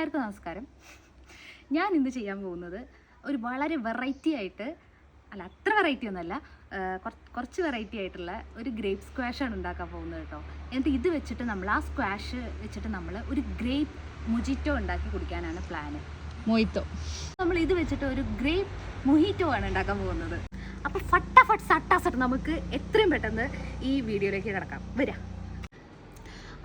എല്ലാവർക്കും നമസ്കാരം. ഞാൻ ഇന്ന് ചെയ്യാൻ പോകുന്നത് ഒരു വളരെ വെറൈറ്റി ആയിട്ട് അല്ല അത്ര വെറൈറ്റി ഒന്നുമല്ല കുറച്ച് വെറൈറ്റി ആയിട്ടുള്ള ഒരു ഗ്രേപ്പ് സ്ക്വാഷാണ് ഉണ്ടാക്കാൻ പോകുന്നത് കേട്ടോ. എന്നിട്ട് ഇത് വെച്ചിട്ട് നമ്മൾ ആ സ്ക്വാഷ് വെച്ചിട്ട് നമ്മൾ ഒരു ഗ്രേപ്പ് മുജിറ്റോ ഉണ്ടാക്കി കുടിക്കാനാണ് പ്ലാന് മൊയ്ത്തോ. നമ്മൾ ഇത് വെച്ചിട്ട് ഒരു ഗ്രേപ്പ് മൊഹിറ്റോ ആണ് ഉണ്ടാക്കാൻ പോകുന്നത്. അപ്പോൾ ഫട്ട ഫട്ട് സട്ട സട്ട് നമുക്ക് എത്രയും പെട്ടെന്ന് ഈ വീഡിയോയിലേക്ക് കിടക്കാം. വരാം.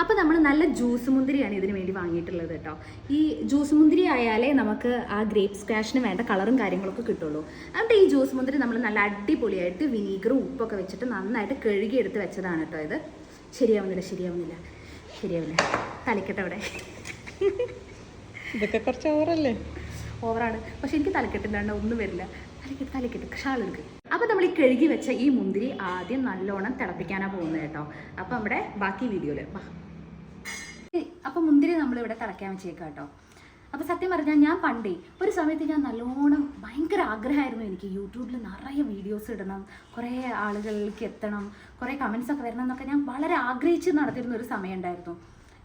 അപ്പോൾ നമ്മൾ നല്ല ജ്യൂസ് മുന്തിരിയാണ് ഇതിന് വേണ്ടി വാങ്ങിയിട്ടുള്ളത് കേട്ടോ. ഈ ജ്യൂസ് മുന്തിരി ആയാലേ നമുക്ക് ആ ഗ്രേപ്പ് സ്ക്വാഷിന് വേണ്ട കളറും കാര്യങ്ങളൊക്കെ കിട്ടുള്ളൂ. അപ്പോൾ ഈ ജ്യൂസ് മുന്തിരി നമ്മൾ നല്ല അടിപൊളിയായിട്ട് വിനീഗറും ഉപ്പൊക്കെ വെച്ചിട്ട് നന്നായിട്ട് കഴുകിയെടുത്ത് വെച്ചതാണ് കേട്ടോ ഇത്. ശരിയാവുന്നില്ല ശരിയാവുന്നില്ല. ശരിയാവില്ല തലക്കട്ടെ അവിടെ. ഇതൊക്കെ കുറച്ച് ഓവറല്ലേ? ഓവറാണ്. പക്ഷെ എനിക്ക് തലക്കെട്ടില്ലാണ്ട് ഒന്നും വരില്ല. തലക്കെട്ട് തലക്കെട്ട്. ഷാൾ എടുക്ക് അപ്പോൾ നമ്മൾ ഈ കഴുകി വെച്ച ഈ മുന്തിരി ആദ്യം നല്ലോണം തിളപ്പിക്കാനാണ് പോകുന്നത് കേട്ടോ. അപ്പോൾ നമ്മുടെ ബാക്കി വീഡിയോയിൽ വാ. അപ്പോൾ മുന്തിരി നമ്മളിവിടെ തിളയ്ക്കാൻ വെച്ചേക്കാം കേട്ടോ അപ്പോൾ സത്യം പറഞ്ഞാൽ ഞാൻ പണ്ടേ ഒരു സമയത്ത് ഞാൻ നല്ലോണം ഭയങ്കര ആഗ്രഹമായിരുന്നു എനിക്ക് യൂട്യൂബിൽ നിറയെ വീഡിയോസ് ഇടണം കുറേ ആളുകളിലേക്ക് എത്തണം കുറേ കമൻസ് ഒക്കെ വരണം എന്നൊക്കെ ഞാൻ വളരെ ആഗ്രഹിച്ച് നടത്തിയിരുന്ന ഒരു സമയം ഉണ്ടായിരുന്നു.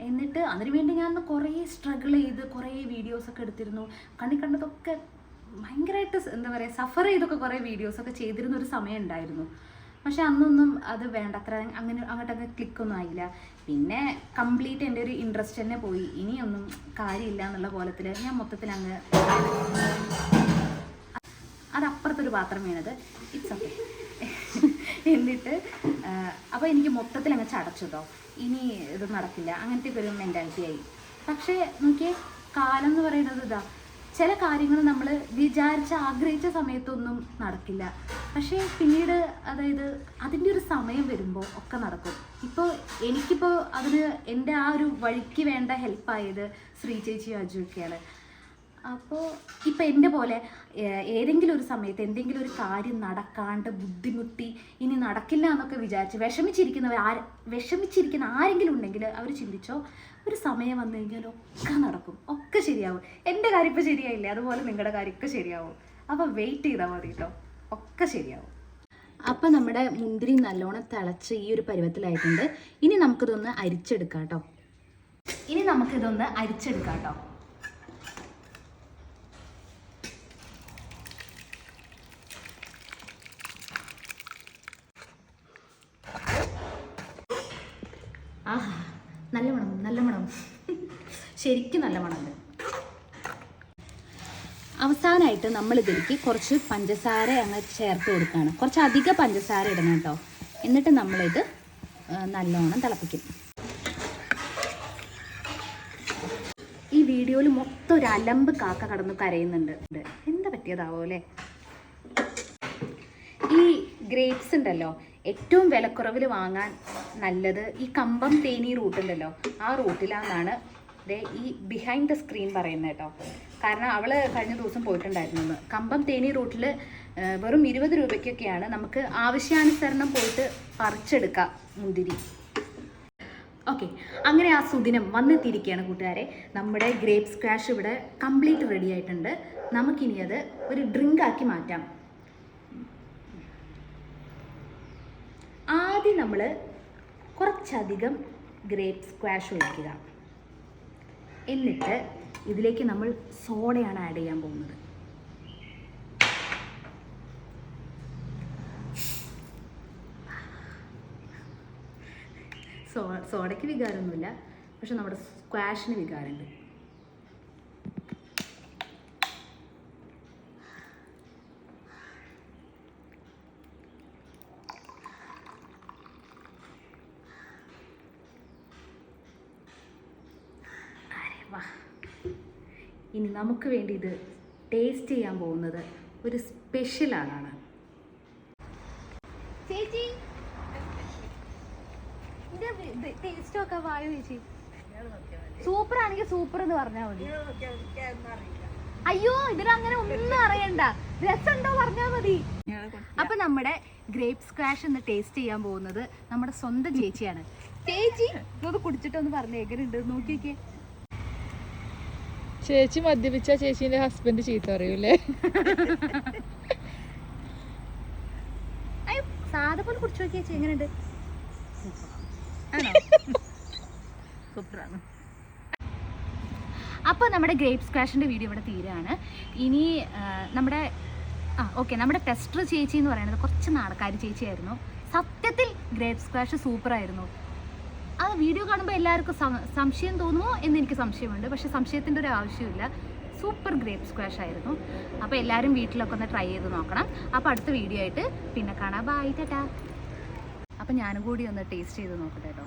എന്നിട്ട് അതിനുവേണ്ടി ഞാൻ കുറേ സ്ട്രഗിൾ ചെയ്ത് കുറേ വീഡിയോസ് ഒക്കെ എടുത്തിരുന്നു. കണ്ണി കണ്ടതൊക്കെ ഭയങ്കരമായിട്ട് എന്താ പറയുക സഫർ ചെയ്തൊക്കെ കുറേ വീഡിയോസൊക്കെ ചെയ്തിരുന്ന ഒരു സമയം ഉണ്ടായിരുന്നു. പക്ഷെ അന്നൊന്നും അത് വേണ്ടത്ര അങ്ങനെ അങ്ങോട്ടൊക്കെ ക്ലിക്കൊന്നും ആയില്ല. പിന്നെ കംപ്ലീറ്റ് എന്റെ ഒരു ഇൻട്രസ്റ്റ് തന്നെ പോയി. ഇനിയൊന്നും കാര്യമില്ല എന്നുള്ള കോലത്തിൽ ഞാൻ മൊത്തത്തിൽ അങ്ങ് അതപ്പുറത്തൊരു പാത്രം വീണത്. ഇറ്റ്സ് ഓക്കെ എന്നിട്ട് അപ്പോൾ എനിക്ക് മൊത്തത്തിൽ അങ്ങ് ചടച്ചു കേട്ടോ ഇനി ഇത് നടക്കില്ല. അങ്ങനത്തെ ഒരു മെന്റാലിറ്റി ആയി. പക്ഷേ നോക്കിയേ കാലം എന്ന് പറയുന്നത് ഇതാ ചില കാര്യങ്ങൾ നമ്മൾ വിചാരിച്ച ആഗ്രഹിച്ച സമയത്തൊന്നും നടക്കില്ല. പക്ഷേ പിന്നീട് അതായത് അതിന്റെ ഒരു സമയം വരുമ്പോൾ ഒക്കെ നടക്കും. ഇപ്പോൾ എനിക്കിപ്പോൾ അതിന് എന്റെ ആ ഒരു വഴിക്ക് വേണ്ട ഹെൽപ്പായത് ശ്രീ ചേച്ചി അജുവൊക്കെയാണ്. അപ്പോൾ ഇപ്പം എന്റെ പോലെ ഏതെങ്കിലും ഒരു സമയത്ത് എന്തെങ്കിലും ഒരു കാര്യം നടക്കാണ്ട് ബുദ്ധിമുട്ടി ഇനി നടക്കില്ല എന്നൊക്കെ വിചാരിച്ച് വിഷമിച്ചിരിക്കുന്നവർ ആര് വിഷമിച്ചിരിക്കുന്ന ആരെങ്കിലും ഉണ്ടെങ്കിൽ അവർ ചിന്തിച്ചോ ഒരു സമയം വന്നു കഴിഞ്ഞാൽ ഒക്കെ നടക്കും ഒക്കെ ശരിയാവും. എന്റെ കാര്യം ഇപ്പോൾ ശരിയായില്ലേ? അതുപോലെ നിങ്ങളുടെ കാര്യം ഒക്കെ ശരിയാവും. അപ്പോൾ വെയിറ്റ് ചെയ്താൽ മതി കേട്ടോ. ഒക്കെ ശരിയാവും. അപ്പം നമ്മുടെ മുന്തിരി നല്ലോണം തിളച്ച് ഈ ഒരു പരുവത്തിലായിട്ടുണ്ട്. ഇനി നമുക്കിതൊന്ന് അരിച്ചെടുക്കാം കേട്ടോ. ഇനി നമുക്കിതൊന്ന് അരിച്ചെടുക്കാം കേട്ടോ. ആഹാ. നല്ല മണം നല്ല മണം. ശരിക്കും നല്ല മണമുണ്ട് അവസാനമായിട്ട് നമ്മൾ ഇതിലേക്ക് കുറച്ച് പഞ്ചസാര അങ്ങ് ചേർത്ത് കൊടുക്കുകയാണ്. കുറച്ച് അധികം പഞ്ചസാര ഇടണം കേട്ടോ. എന്നിട്ട് നമ്മളിത് നല്ലോണം തിളപ്പിക്കും. ഈ വീഡിയോയിൽ മൊത്തം ഒരു അലമ്പ് കാക്ക കടന്ന് കരയുന്നുണ്ട്. എന്താ പറ്റിയതാവോ അല്ലേ? ഈ ഗ്രേപ്സ് ഉണ്ടല്ലോ ഏറ്റവും വിലക്കുറവിൽ വാങ്ങാൻ നല്ലത്. ഈ കമ്പം തേനി റൂട്ടുണ്ടല്ലോ ആ റൂട്ടിലാണെന്നാണ് ദേ ഈ ബിഹൈൻഡ് ദ സ്ക്രീൻ പറയുന്നത് കേട്ടോ. കാരണം അവൾ കഴിഞ്ഞ ദിവസം പോയിട്ടുണ്ടായിരുന്നു. കമ്പം തേനി റൂട്ടിൽ വെറും ഇരുപത് രൂപയ്ക്കൊക്കെയാണ് നമുക്ക് ആവശ്യാനുസരണം പോയിട്ട് പറിച്ചെടുക്കാം മുന്തിരി. ഓക്കെ അങ്ങനെ ആ സുദിനം വന്നെത്തിയിരിക്കുകയാണ് കൂട്ടുകാരെ. നമ്മുടെ ഗ്രേപ്പ് സ്ക്വാഷ് ഇവിടെ കംപ്ലീറ്റ് റെഡി ആയിട്ടുണ്ട്. നമുക്കിനി അത് ഒരു ഡ്രിങ്ക് ആക്കി മാറ്റാം. ആദ്യം നമ്മൾ കുറച്ചധികം ഗ്രേപ്പ് സ്ക്വാഷ് ഒഴിക്കുക. എന്നിട്ട് ഇതിലേക്ക് നമ്മൾ സോഡയാണ് ആഡ് ചെയ്യാൻ പോകുന്നത്. സോ സോഡയ്ക്ക് വികാരമൊന്നുമില്ല. പക്ഷെ നമ്മുടെ സ്ക്വാഷിന് വികാരമുണ്ട്. ഇനി നമുക്ക് വേണ്ടി ഇത് ടേസ്റ്റ് ചെയ്യാൻ പോകുന്നത് ഒരു സ്പെഷ്യൽ ആളാണ്. ചേച്ചി. ടേസ്റ്റ് ഒക്കെ വായു ചേച്ചി? സൂപ്പർ ആണെങ്കിൽ സൂപ്പർ എന്ന് പറഞ്ഞാൽ മതി. അയ്യോ ഇതിലങ്ങനെ ഒന്നും അറിയണ്ട. രസമുണ്ടോ പറഞ്ഞാൽ മതി. അപ്പൊ നമ്മുടെ ഗ്രേപ്പ് സ്ക്വാഷ് എന്ന് ടേസ്റ്റ് ചെയ്യാൻ പോകുന്നത് നമ്മുടെ സ്വന്തം ചേച്ചിയാണ്. ചേച്ചി ഇത് കുടിച്ചിട്ടൊന്ന് പറഞ്ഞു എങ്ങനെയുണ്ട് നോക്കിയൊക്കെ ചേച്ചി മദ്യപിച്ച ചേച്ചിന്റെ ഹസ്ബൻഡ് ചീത്ത പറയൂലേ സാധാ പോലെ കുടിച്ചു നോക്കിയ ചേച്ചി എങ്ങനെയുണ്ട്? ആണോ? സൂപ്പറാണ്. അപ്പോൾ നമ്മുടെ ഗ്രേപ്പ് സ്ക്വാഷിന്റെ വീഡിയോ ഇവിടെ തീരാണ്. ഇനി നമ്മുടെ ആ ഓക്കെ നമ്മുടെ ടെസ്റ്റർ ചേച്ചി എന്ന് പറയുന്നത് കുറച്ച് നാടക്കാരി ചേച്ചിയായിരുന്നു. സത്യത്തിൽ ഗ്രേപ്പ് സ്ക്വാഷ് സൂപ്പറായിരുന്നു. ആ വീഡിയോ കാണുമ്പോൾ എല്ലാവർക്കും സംശയം തോന്നുമോ എന്ന് എനിക്ക് സംശയമുണ്ട്. പക്ഷെ സംശയത്തിന്റെ ഒരു ആവശ്യമില്ല സൂപ്പർ ഗ്രേപ്പ് സ്ക്വാഷ് ആയിരുന്നു. അപ്പോൾ എല്ലാവരും വീട്ടിലൊക്കെ ഒന്ന് ട്രൈ ചെയ്ത് നോക്കണം. അപ്പോൾ അടുത്ത വീഡിയോ ആയിട്ട് പിന്നെ കാണാം. ബൈ ടാ അപ്പം ഞാനും കൂടി ഒന്ന് ടേസ്റ്റ് ചെയ്ത് നോക്കട്ടെ കേട്ടോ